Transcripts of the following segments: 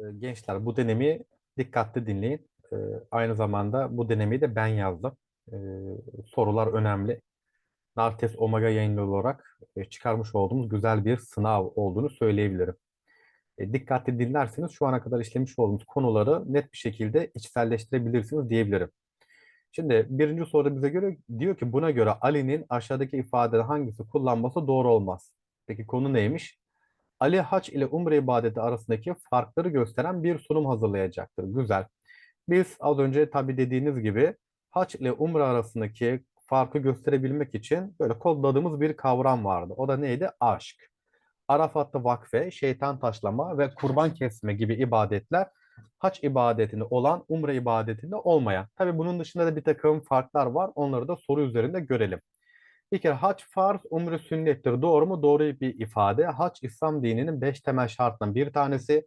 Ee, Gençler bu denemi dikkatli dinleyin. Ee, Aynı zamanda bu denemi de ben yazdım. Ee, Sorular önemli. Nartes Omega yayınları olarak e, çıkarmış olduğumuz güzel bir sınav olduğunu söyleyebilirim. E, Dikkatli dinlerseniz şu ana kadar işlemiş olduğumuz konuları net bir şekilde içselleştirebilirsiniz diyebilirim. Şimdi birinci soruda bize göre diyor ki buna göre Ali'nin aşağıdaki ifadede hangisi kullanması doğru olmaz. Peki konu neymiş? Ali hac ile umre ibadeti arasındaki farkları gösteren bir sunum hazırlayacaktır. Güzel. Biz az önce tabi dediğiniz gibi hac ile umre arasındaki farkı gösterebilmek için böyle kodladığımız bir kavram vardı. O da neydi? Aşk. Arafat'ta vakfe, şeytan taşlama ve kurban kesme gibi ibadetler hac ibadetinde olan, umre ibadetinde olmayan. Tabi bunun dışında da bir takım farklar var. Onları da soru üzerinde görelim. Bir kere hac farz, umre sünnettir. Doğru mu? Doğru bir ifade. Hac İslam dininin beş temel şartından bir tanesi.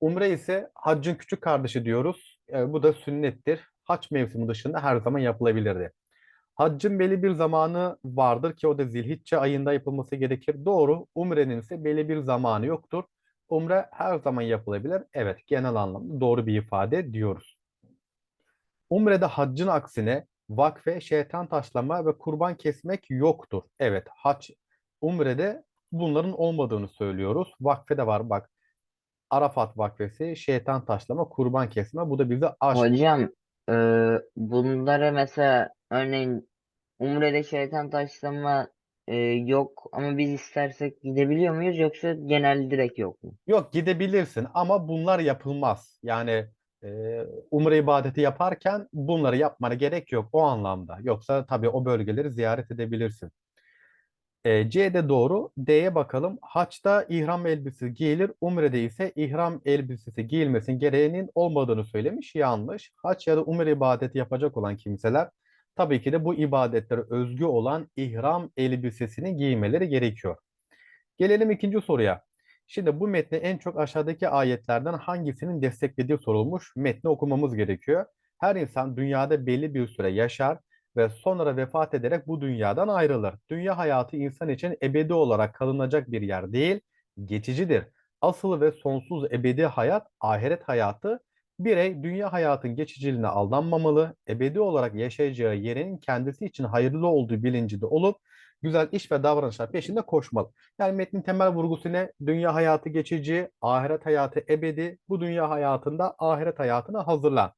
Umre ise haccın küçük kardeşi diyoruz. E, bu da sünnettir. Hac mevsimi dışında her zaman yapılabilirdi. Haccın belli bir zamanı vardır ki o da Zilhicce ayında yapılması gerekir. Doğru. Umrenin ise belli bir zamanı yoktur. Umre her zaman yapılabilir. Evet, genel anlamda doğru bir ifade diyoruz. Umre'de haccın aksine vakfe, şeytan taşlama ve kurban kesmek yoktur. Evet, hac, umrede bunların olmadığını söylüyoruz. Vakfe de var bak. Arafat vakfesi, şeytan taşlama, kurban kesme. Bu da bize aşk. Hocam e, bunlara mesela örneğin Umre'de şeytan taşlama e, yok ama biz istersek gidebiliyor muyuz yoksa genel direkt yok mu? Yok gidebilirsin ama bunlar yapılmaz. Yani umre ibadeti yaparken bunları yapmana gerek yok o anlamda. Yoksa tabii o bölgeleri ziyaret edebilirsin. E, C de doğru. D'ye bakalım. Haçta ihram elbisesi giyilir. Umre'de ise ihram elbisesi giyilmesinin gereğinin olmadığını söylemiş. Yanlış. Haç ya da umre ibadeti yapacak olan kimseler tabii ki de bu ibadetlere özgü olan ihram elbisesini giymeleri gerekiyor. Gelelim ikinci soruya. Şimdi bu metni en çok aşağıdaki ayetlerden hangisinin desteklediği sorulmuş. Metni okumamız gerekiyor. Her insan dünyada belli bir süre yaşar ve sonra vefat ederek bu dünyadan ayrılır. Dünya hayatı insan için ebedi olarak kalınacak bir yer değil, geçicidir. Asıl ve sonsuz ebedi hayat ahiret hayatı. Birey dünya hayatın geçiciliğine aldanmamalı, ebedi olarak yaşayacağı yerin kendisi için hayırlı olduğu bilincinde olup güzel iş ve davranışlar peşinde koşmalı. Yani metnin temel vurgusu ne? Dünya hayatı geçici, ahiret hayatı ebedi. Bu dünya hayatında ahiret hayatına hazırlan.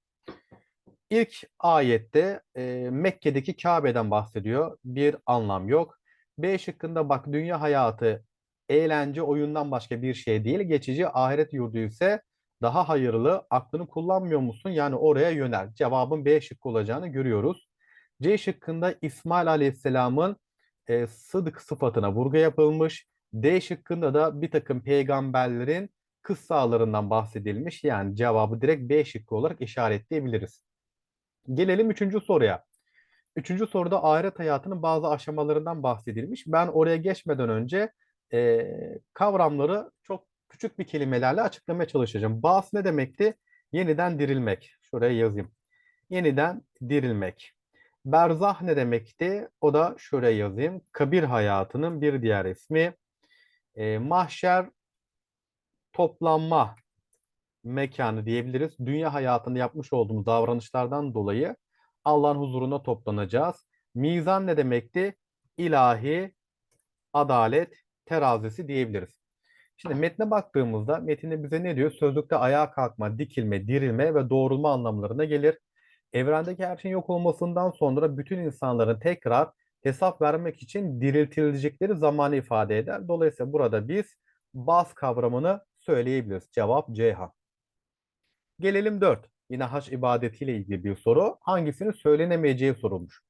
İlk ayette e, Mekke'deki Kabe'den bahsediyor. Bir anlam yok. B şıkkında bak dünya hayatı eğlence, oyundan başka bir şey değil. Geçici ahiret yurdu ise daha hayırlı. Aklını kullanmıyor musun? Yani oraya yönel. Cevabın B şıkkı olacağını görüyoruz. C şıkkında İsmail Aleyhisselam'ın e, sıdık sıfatına vurgu yapılmış. D şıkkında da bir takım peygamberlerin kıssalarından bahsedilmiş. Yani cevabı direkt B şıkkı olarak işaretleyebiliriz. Gelelim üçüncü soruya. Üçüncü soruda ahiret hayatının bazı aşamalarından bahsedilmiş. Ben oraya geçmeden önce e, kavramları çok küçük bir kelimelerle açıklamaya çalışacağım. Bas ne demekti? Yeniden dirilmek. Şuraya yazayım. Yeniden dirilmek. Berzah ne demekti? O da şuraya yazayım. Kabir hayatının bir diğer ismi. E, mahşer toplanma mekanı diyebiliriz. Dünya hayatında yapmış olduğumuz davranışlardan dolayı Allah'ın huzuruna toplanacağız. Mizan ne demekti? İlahi adalet terazisi diyebiliriz. Şimdi metne baktığımızda metinde bize ne diyor? Sözlükte ayağa kalkma, dikilme, dirilme ve doğrulma anlamlarına gelir. Evrendeki her şeyin yok olmasından sonra bütün insanların tekrar hesap vermek için diriltilecekleri zamanı ifade eder. Dolayısıyla burada biz bas kavramını söyleyebiliriz. Cevap Ceyhan. Gelelim 4. Yine haç ibadetiyle ilgili bir soru. Hangisinin söylenemeyeceği sorulmuş.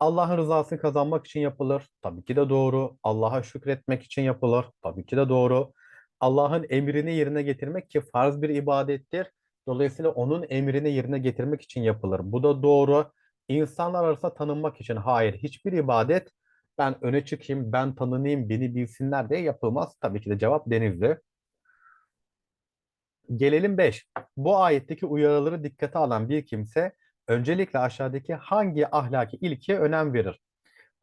Allah'ın rızasını kazanmak için yapılır. Tabii ki de doğru. Allah'a şükretmek için yapılır. Tabii ki de doğru. Allah'ın emrini yerine getirmek ki farz bir ibadettir. Dolayısıyla onun emrini yerine getirmek için yapılır. Bu da doğru. İnsanlar arasında tanınmak için hayır. Hiçbir ibadet ben öne çıkayım, ben tanınayım, beni bilsinler diye yapılmaz. Tabii ki de cevap denizli. Gelelim 5. Bu ayetteki uyarıları dikkate alan bir kimse öncelikle aşağıdaki hangi ahlaki ilkeye önem verir?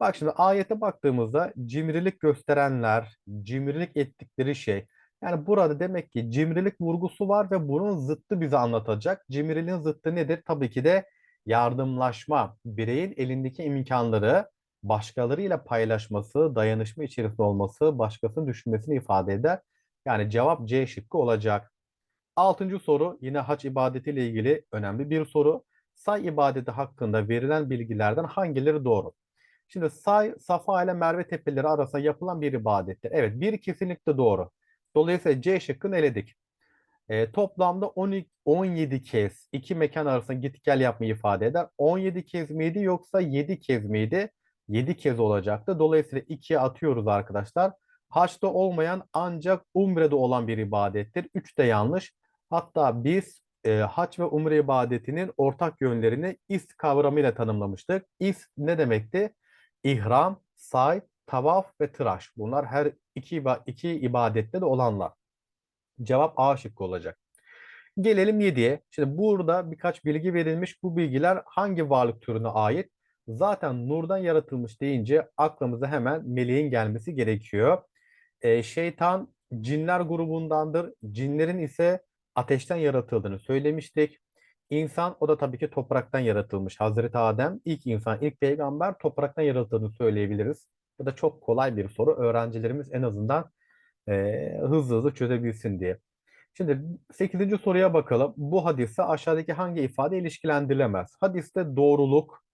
Bak şimdi ayete baktığımızda cimrilik gösterenler, cimrilik ettikleri şey. Yani burada demek ki cimrilik vurgusu var ve bunun zıttı bize anlatacak. Cimriliğin zıttı nedir? Tabii ki de yardımlaşma. Bireyin elindeki imkanları başkalarıyla paylaşması, dayanışma içerisinde olması, başkasının düşünmesini ifade eder. Yani cevap C şıkkı olacak. Altıncı soru yine hac ibadetiyle ilgili önemli bir soru. Say ibadeti hakkında verilen bilgilerden hangileri doğru? Şimdi say, Safa ile Merve tepeleri arasında yapılan bir ibadettir. Evet bir kesinlikle doğru. Dolayısıyla C şıkkını eledik. E, toplamda 12, 17 kez iki mekan arasında git gel yapmayı ifade eder. 17 kez miydi yoksa 7 kez miydi? 7 kez olacaktı. Dolayısıyla 2'ye atıyoruz arkadaşlar. Haçta olmayan ancak umrede olan bir ibadettir. 3 de yanlış. Hatta biz e, haç ve umre ibadetinin ortak yönlerini is kavramıyla tanımlamıştık. İs ne demekti? İhram, say, tavaf ve tıraş. Bunlar her iki, iki ibadette de olanlar. Cevap A şıkkı olacak. Gelelim 7'ye. Şimdi burada birkaç bilgi verilmiş. Bu bilgiler hangi varlık türüne ait? Zaten nurdan yaratılmış deyince aklımıza hemen meleğin gelmesi gerekiyor. Ee, şeytan cinler grubundandır. Cinlerin ise ateşten yaratıldığını söylemiştik. İnsan o da tabii ki topraktan yaratılmış. Hazreti Adem ilk insan, ilk peygamber topraktan yaratıldığını söyleyebiliriz. Bu da çok kolay bir soru. Öğrencilerimiz en azından e, hızlı hızlı çözebilsin diye. Şimdi 8. soruya bakalım. Bu hadiste aşağıdaki hangi ifade ilişkilendirilemez? Hadiste doğruluk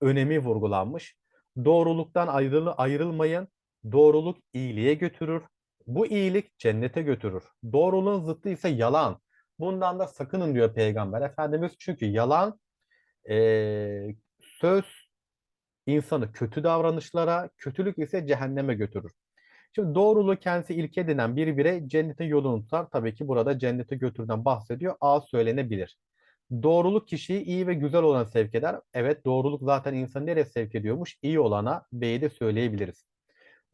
önemi vurgulanmış. Doğruluktan ayrıl ayrılmayın. Doğruluk iyiliğe götürür. Bu iyilik cennete götürür. Doğruluğun zıttı ise yalan. Bundan da sakının diyor Peygamber Efendimiz. Çünkü yalan eee, söz insanı kötü davranışlara, kötülük ise cehenneme götürür. Şimdi doğruluğu kendisi ilke edinen bir birey cennetin yolunu tutar. Tabii ki burada cennete götürden bahsediyor. A söylenebilir. Doğruluk kişiyi iyi ve güzel olana sevk eder. Evet doğruluk zaten insanı nereye sevk ediyormuş? İyi olana B'yi de söyleyebiliriz.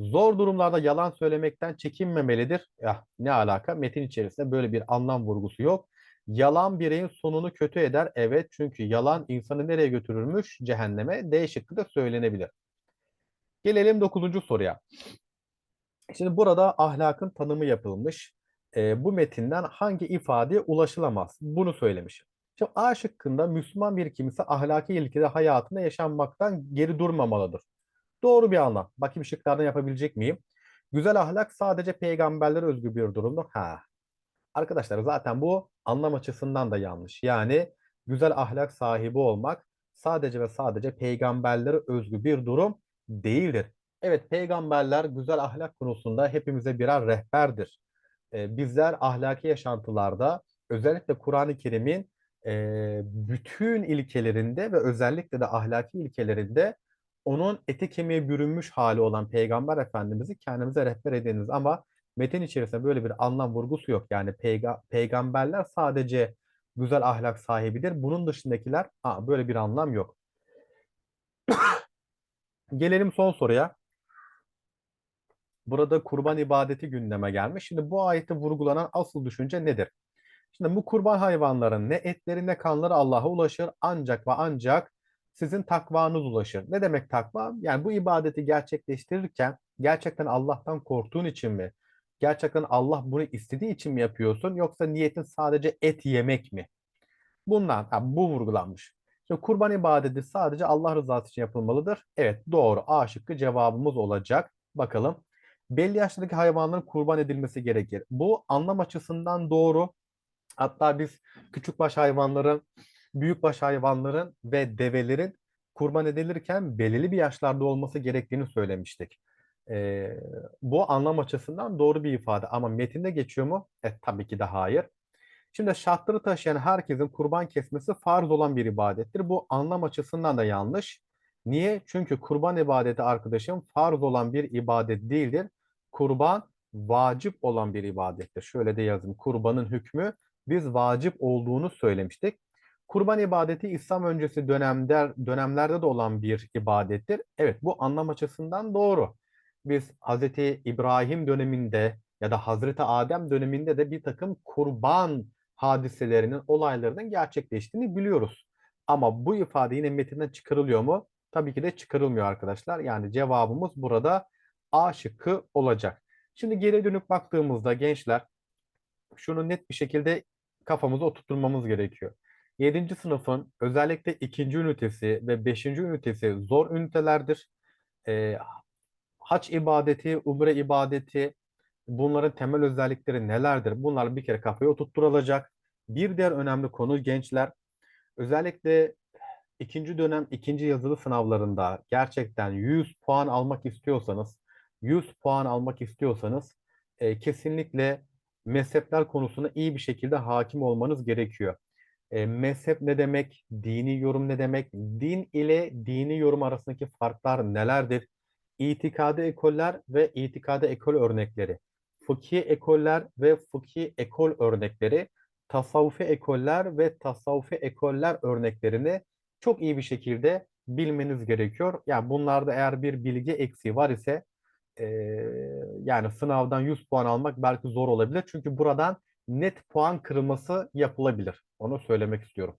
Zor durumlarda yalan söylemekten çekinmemelidir. Ya ne alaka? Metin içerisinde böyle bir anlam vurgusu yok. Yalan bireyin sonunu kötü eder. Evet çünkü yalan insanı nereye götürürmüş? Cehenneme. D şıkkı da söylenebilir. Gelelim 9. soruya. Şimdi burada ahlakın tanımı yapılmış. Ee, bu metinden hangi ifadeye ulaşılamaz? Bunu söylemiş. Şimdi A şıkkında Müslüman bir kimse ahlaki ilkede hayatında yaşanmaktan geri durmamalıdır. Doğru bir anlam. Bakayım şıklardan yapabilecek miyim? Güzel ahlak sadece peygamberlere özgü bir durumdur. Ha. Arkadaşlar zaten bu anlam açısından da yanlış. Yani güzel ahlak sahibi olmak sadece ve sadece peygamberlere özgü bir durum değildir. Evet peygamberler güzel ahlak konusunda hepimize birer rehberdir. Ee, bizler ahlaki yaşantılarda özellikle Kur'an-ı Kerim'in e, bütün ilkelerinde ve özellikle de ahlaki ilkelerinde onun eti kemiğe bürünmüş hali olan Peygamber Efendimiz'i kendimize rehber ediniz. Ama metin içerisinde böyle bir anlam vurgusu yok. Yani peyga- peygamberler sadece güzel ahlak sahibidir. Bunun dışındakiler ha, böyle bir anlam yok. Gelelim son soruya. Burada kurban ibadeti gündeme gelmiş. Şimdi bu ayette vurgulanan asıl düşünce nedir? Şimdi bu kurban hayvanların ne etleri ne kanları Allah'a ulaşır ancak ve ancak sizin takvanız ulaşır. Ne demek takva? Yani bu ibadeti gerçekleştirirken gerçekten Allah'tan korktuğun için mi? Gerçekten Allah bunu istediği için mi yapıyorsun? Yoksa niyetin sadece et yemek mi? Bundan, bu vurgulanmış. Şimdi kurban ibadeti sadece Allah rızası için yapılmalıdır. Evet doğru. A şıkkı cevabımız olacak. Bakalım. Belli yaşlardaki hayvanların kurban edilmesi gerekir. Bu anlam açısından doğru. Hatta biz küçükbaş hayvanların, büyükbaş hayvanların ve develerin kurban edilirken belirli bir yaşlarda olması gerektiğini söylemiştik. Ee, bu anlam açısından doğru bir ifade ama metinde geçiyor mu? E, tabii ki de hayır. Şimdi şartları taşıyan herkesin kurban kesmesi farz olan bir ibadettir. Bu anlam açısından da yanlış. Niye? Çünkü kurban ibadeti arkadaşım farz olan bir ibadet değildir. Kurban vacip olan bir ibadettir. Şöyle de yazayım. Kurbanın hükmü biz vacip olduğunu söylemiştik. Kurban ibadeti İslam öncesi dönemler, dönemlerde de olan bir ibadettir. Evet bu anlam açısından doğru. Biz Hazreti İbrahim döneminde ya da Hazreti Adem döneminde de bir takım kurban hadiselerinin, olaylarının gerçekleştiğini biliyoruz. Ama bu ifade yine metinden çıkarılıyor mu? Tabii ki de çıkarılmıyor arkadaşlar. Yani cevabımız burada A şıkkı olacak. Şimdi geri dönüp baktığımızda gençler şunu net bir şekilde kafamıza oturtmamız gerekiyor. 7. sınıfın özellikle ikinci ünitesi ve 5. ünitesi zor ünitelerdir. Ee, haç ibadeti, umre ibadeti, bunların temel özellikleri nelerdir? Bunlar bir kere kafaya oturtturulacak. Bir diğer önemli konu gençler, özellikle ikinci dönem ikinci yazılı sınavlarında gerçekten 100 puan almak istiyorsanız, 100 puan almak istiyorsanız e, kesinlikle mezhepler konusuna iyi bir şekilde hakim olmanız gerekiyor. E, mezhep ne demek? Dini yorum ne demek? Din ile dini yorum arasındaki farklar nelerdir? İtikadi ekoller ve itikadi ekol örnekleri. Fıkhi ekoller ve fıkhi ekol örnekleri. Tasavvufi ekoller ve tasavvufi ekoller örneklerini çok iyi bir şekilde bilmeniz gerekiyor. Yani bunlarda eğer bir bilgi eksiği var ise e, yani sınavdan 100 puan almak belki zor olabilir. Çünkü buradan net puan kırılması yapılabilir. Onu söylemek istiyorum.